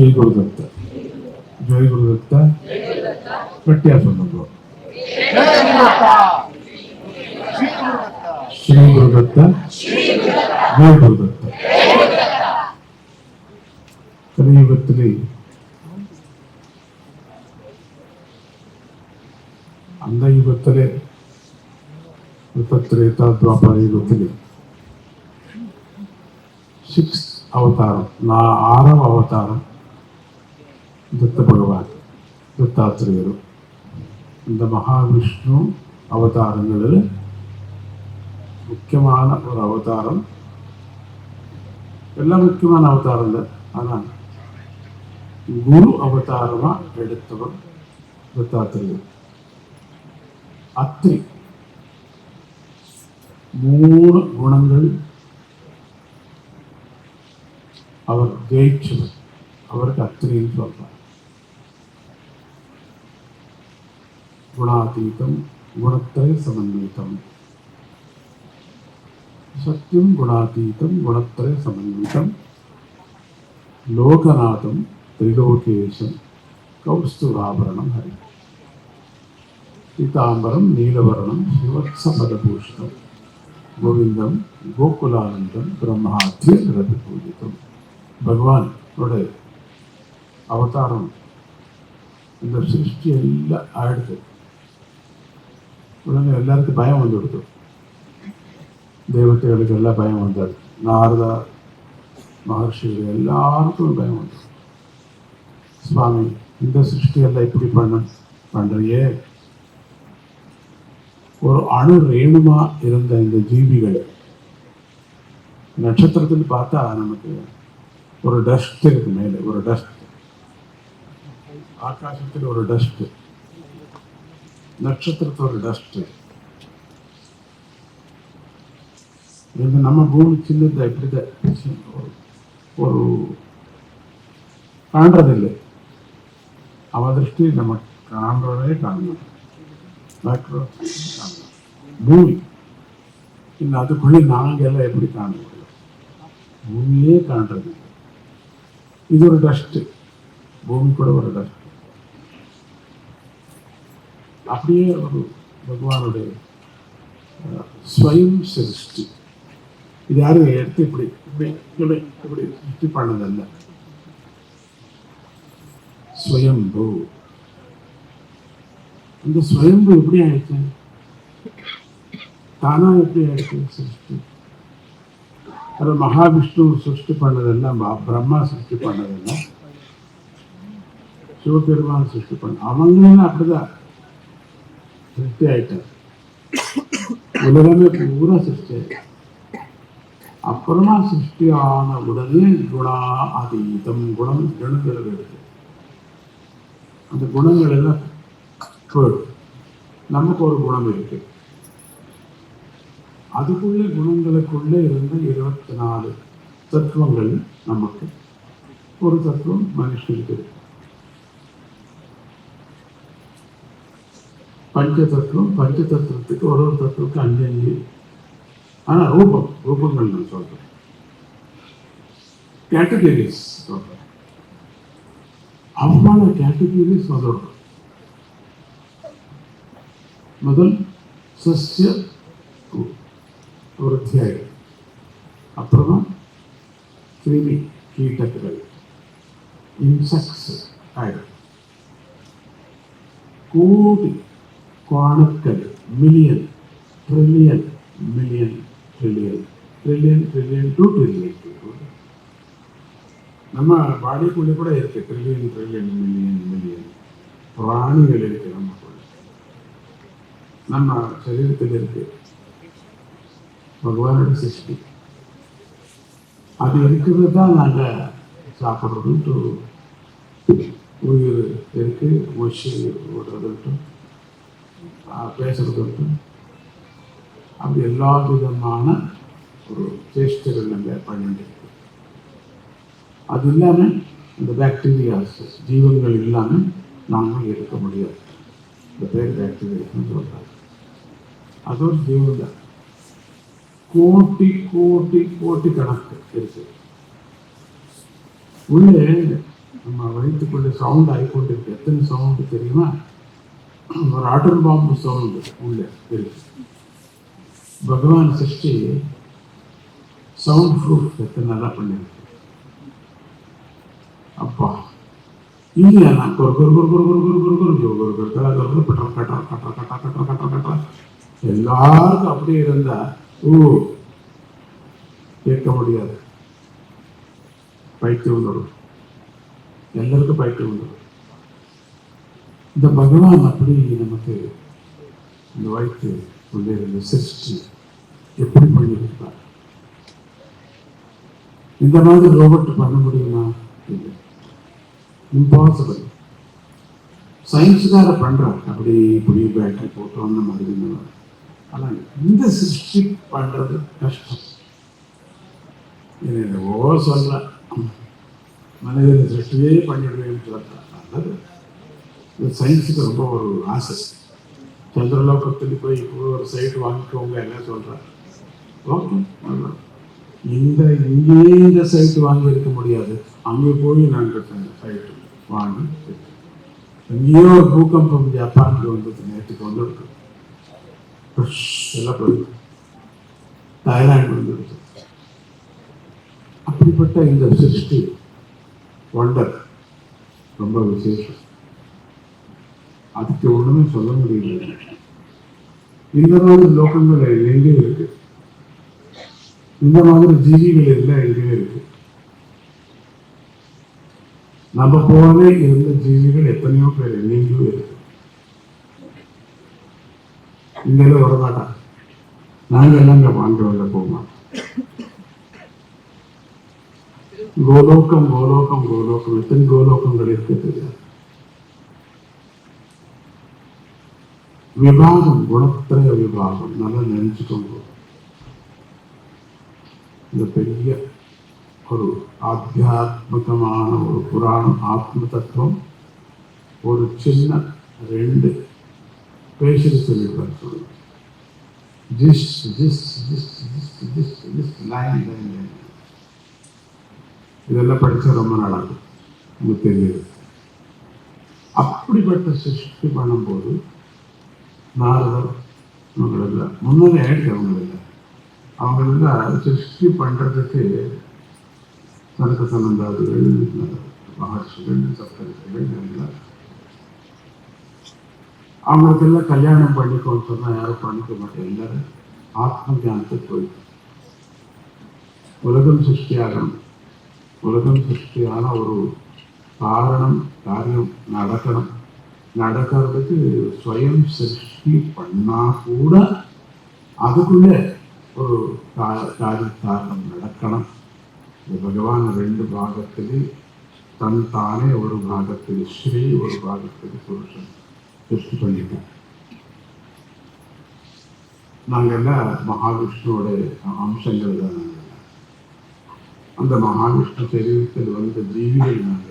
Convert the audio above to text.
జై గురుదత్త జై గురుదత్త గట్టిగా సొంతంలో శ్రీ గురుదత్త జై గురుదత్త కలియుగత్తుని అందయుగత్తలే. విపత్రేత ద్వాపర యుగత్తులే సిక్స్త్ అవతారం నా ఆరవ అవతారం. அவதாரம் தத்த பகவான் தத்தாத்திரேயரும் இந்த மகாவிஷ்ணு அவதாரங்களில் முக்கியமான ஒரு அவதாரம் எல்லாம் முக்கியமான அவதாரம் தான் ஆனால் குரு அவதாரமா எடுத்தவர் தத்தாத்திரேயர் அத்திரி மூணு குணங்கள் அவர் ஜெயிச்சவர் அவருக்கு அத்திரின்னு சொல்றார் குணாதீதம் குணத்தை சமன்விதம். சத்தியம் குணாதீதம் குணத்தை சமன்விதம். லோகநாதம் திரிலோகேசம் கௌஸ்துராபரணம் ஹரி. பீதாம்பரம் நீலவர்ணம் சிவத்சபதபூஷணம் கோவிந்தம் கோகுலானந்தம் பிரம்மாத்திய ரவி பூஜிதம் பகவானோட அவதாரம். இந்த சிருஷ்டி எல்லாம் ஆயிடுது. உடனே எல்லாருக்கும் பயம் வந்து கொடுத்து தேவதைகளுக்கு எல்லாம் பயம் வந்தது நாரதா மகர்ஷிகள் எல்லாருக்கும் பயம் வந்தது. சுவாமி இந்த சிருஷ்டியெல்லாம் இப்படி பண்ண பண்ணுறியே ஒரு அணு ரேணுமா இருந்த இந்த ஜீவிகள் நட்சத்திரத்தில் பார்த்தா நமக்கு ஒரு டஸ்ட் இருக்கு மேலே ஒரு டஸ்ட் ஆகாசத்தில் ஒரு டஸ்ட்டு நட்சத்திரத்தோட டஸ்ட்டு இது நம்ம பூமி சின்னதாக இப்படிதான் ஒரு- காண்றதில்லை. அவ திருஷ்டி நம்ம காண்றதே காணணும் மைக்ரோ பூமி. இல்லை அதுக்குள்ளே நாங்கள் எல்லாம் எப்படி காண முடியும் பூமியே காண்றது இது ஒரு டஸ்ட்டு பூமி கூட ஒரு டஸ்ட் அப்படியே ஒரு பகவானுடைய ஸ்வயம் சிருஷ்டி. இது யாரும் எடுத்து இப்படி இப்படி இப்படி இப்படி சிருஷ்டி பண்ணதல்ல ஸ்வயம்பு. அந்த ஸ்வயம்பு எப்படி ஆயிடுச்சு? தானா எப்படி ஆயிடுச்சு சிருஷ்டி? அது மகாவிஷ்ணு சிருஷ்டி பண்ணதெல்லாம் பிரம்மா சிருஷ்டி பண்ணதெல்லாம் சிவபெருமான் சிருஷ்டி பண்ண அவங்களும் அப்படிதான்? சிருஷ்டி ஆயிட்டார் உலகமே பூரா சிருஷ்டி அப்புறமா சிருஷ்டியான உடனே குணா அதீதம் குணம் குணங்கள் இருக்கு அந்த குணங்கள் எல்லாம் போயிடும் நமக்கு ஒரு குணம் இருக்கு அதுக்குள்ளே குணங்களுக்குள்ளே இருந்த இருபத்தி நாலு தத்துவங்கள் நமக்கு ஒரு தத்துவம் மனுஷனுக்கு இருக்கு பஞ்சதத்துவம் பஞ்சதத்துவத்துக்கு ஒரு ஒரு தத்துவத்துக்கு அஞ்சு அஞ்சு ஆனால் ரூபம் ரூபங்கள் நான் சொல்கிறேன் கேட்டகரிஸ் சொல்கிறேன் அவ்வளோ கேட்டகரிஸ் சொல்கிறோம் முதல் சசிய விருத்தியாயிடும் அப்புறமா கிருமி கீட்டங்கள் இன்செக்ட்ஸ் ஆயிடும் கூட்டி கோணக்கடு million trillion million trillion trillion trillion two trillion நம்ம பாடிக்குள்ளே கூட இருக்குது ட்ரில்லியன் ட்ரில்லியன் மில்லியன் மில்லியன் பிராணிகள் இருக்குது நமக்குள்ள நம்ம சரீரத்தில் இருக்குது பகவானோட சிருஷ்டி. அது இருக்கிறது தான் நாங்கள் சாப்பிட்றதுன்ட்டு உயிர் இருக்குது மொஷி ஓடுறதுன்ட்டும் பேசுறது அப்படி எல்லா விதமான ஒரு சேஷ்டைகள் நம்ம பண்ணிட்டு அது இல்லாமல் இந்த பாக்டீரியாஸ் ஜீவங்கள் இல்லாமல் நாங்கள் இருக்க முடியாது. இந்த பேர் பாக்டீரியாஸ்னு சொல்கிறாங்க அது ஒரு ஜீவன் தான். கோட்டி கோட்டி கோட்டி கணக்கு இருக்கு. உள்ளே நம்ம வைத்துக்கொண்டு சவுண்ட் ஆகிக்கொண்டிருக்கு எத்தனை சவுண்டு தெரியுமா? ஒரு ஆட்டம் பாம்பு சவுண்டு உள்ளே இருக்கு பகவான் சிருஷ்டி சவுண்ட் ப்ரூஃப் எத்தனை நல்லா பண்ணிருக்கு அப்பா இல்லையா நான் கொரு கொரு கொரு கொரு கொரு கொரு கொரு கொரு கொரு கொரு கொரு கொரு கொரு கட்டுற கட்டுற கட்டுற கட்டுற கட்டுற கட்டுற கட்டுற எல்லாருக்கும் அப்படியே இருந்தா ஓ கேட்க முடியாது பைத்தியம் வந்துடும் எல்லாருக்கும் பைத்தியம் வந்துடும் இந்த பகவான் அப்படி நமக்கு இந்த வயிற்று உள்ளே இருந்த சிருஷ்டி எப்படி பண்ணியிருப்பார் இந்த மாதிரி ரோபோட் பண்ண முடியுமா? இல்லை. இம்பாசிபிள் சயின்ஸுக்கார பண்றாங்க அப்படி இப்படி பேட்டரி போட்டோம் அந்த மாதிரி ஆனால் ஆனா இந்த சிருஷ்டி பண்றது கஷ்டம். இது என்னவோ சொல்ல? மனிதன் சிருஷ்டியே பண்ணிடுவேன்னு சொல்றேன் நல்லது. சயின்ஸுக்கு ரொம்ப ஒரு ஆசை. சந்திரலோகத்துக்கு போய் இப்போ ஒரு சைட் வாங்கிக்கோங்க என்ன சொல்கிறார் ஓகே இந்த இங்கேயே இந்த சைட் வாங்கி இருக்க முடியாது. அங்கே போய் நாங்கள் சைட்டு வாங்கி எங்கேயோ ஒரு பூகம்பம் ஜப்பானுக்கு வந்தது நேற்றுக்கு வந்துருக்கு எல்லாம் போயிருக்கு தாய்லாந்து வந்துருக்கு அப்படிப்பட்ட இந்த சிருஷ்டி ஒண்டர் ரொம்ப விசேஷம். அதுக்கு ஒண்ணுமே சொல்ல முடியல. இந்த மாதிரி லோகங்கள் எங்கே இருக்கு. இந்த மாதிரி ஜீவிகள் எல்லாம் எங்கேயோ இருக்கு. நம்ம போலே இருந்த ஜீவிகள் எத்தனையோ பேர் எங்கேயும் இருக்கு. இங்கே வரமாட்டா நாங்கள் நாங்க எல்லாம் இங்க பாண்டவங்கள போக கோலோகம் கோலோகம் கோலோகம். எத்தனை கோலோகங்கள் இருக்கு தெரியாது. விபாகம் குணத்திரய விபாகம் நல்லா நினைச்சுக்கோங்க இந்த பெரிய ஒரு ஆத்தியாத்மிகமான ஒரு புராணம் ஆத்ம தத்துவம் ஒரு சின்ன ரெண்டு பேசுறது சொல்லியிருப்பார் சொல்லுங்க ஜிஸ் ஜிஸ் ஜிஸ் ஜிஸ் ஜிஸ் ஜிஸ் லைன் லைன் லைன் இதெல்லாம் படிச்சா ரொம்ப நல்லாகும் உங்களுக்கு தெரியுது அப்படிப்பட்ட சிருஷ்டி பண்ணும்போது நாரதர் இவங்கள முன்னாடி ஆயிடுச்சு அவங்கள அவங்கள சிருஷ்டி பண்றதுக்கு சனக சனந்தாதிகள் மகர்ஷிகள் சப்தரிஷிகள் எல்லாம் அவங்களுக்கெல்லாம் கல்யாணம் பண்ணிக்கோன்னு சொன்னா யாரும் பண்ணிக்க மாட்டேன் எல்லாரும் ஆத்ம ஞானத்துக்கு போயிட்டு உலகம் சிருஷ்டியாகணும் உலகம் சிருஷ்டியான ஒரு காரணம் காரியம் நடக்கணும் நடக்கிறதுக்கு ஸ்வயம் சிருஷ்டி பண்ணால் கூட அதுக்குள்ளே ஒரு கா- நடக்கணும். இந்த பகவான் ரெண்டு பாகத்தில் தன் தானே ஒரு பாகத்தில் ஸ்ரீ ஒரு பாகத்தில் புருஷன் சிருஷ்டி பண்ணிட்டான் நாங்கெல்லாம் மகாவிஷ்ணுவோட அம்சங்கள் தான்? அந்த மகாவிஷ்ணு சரீரத்தில் வந்து ஜீவிகள் நாங்கள்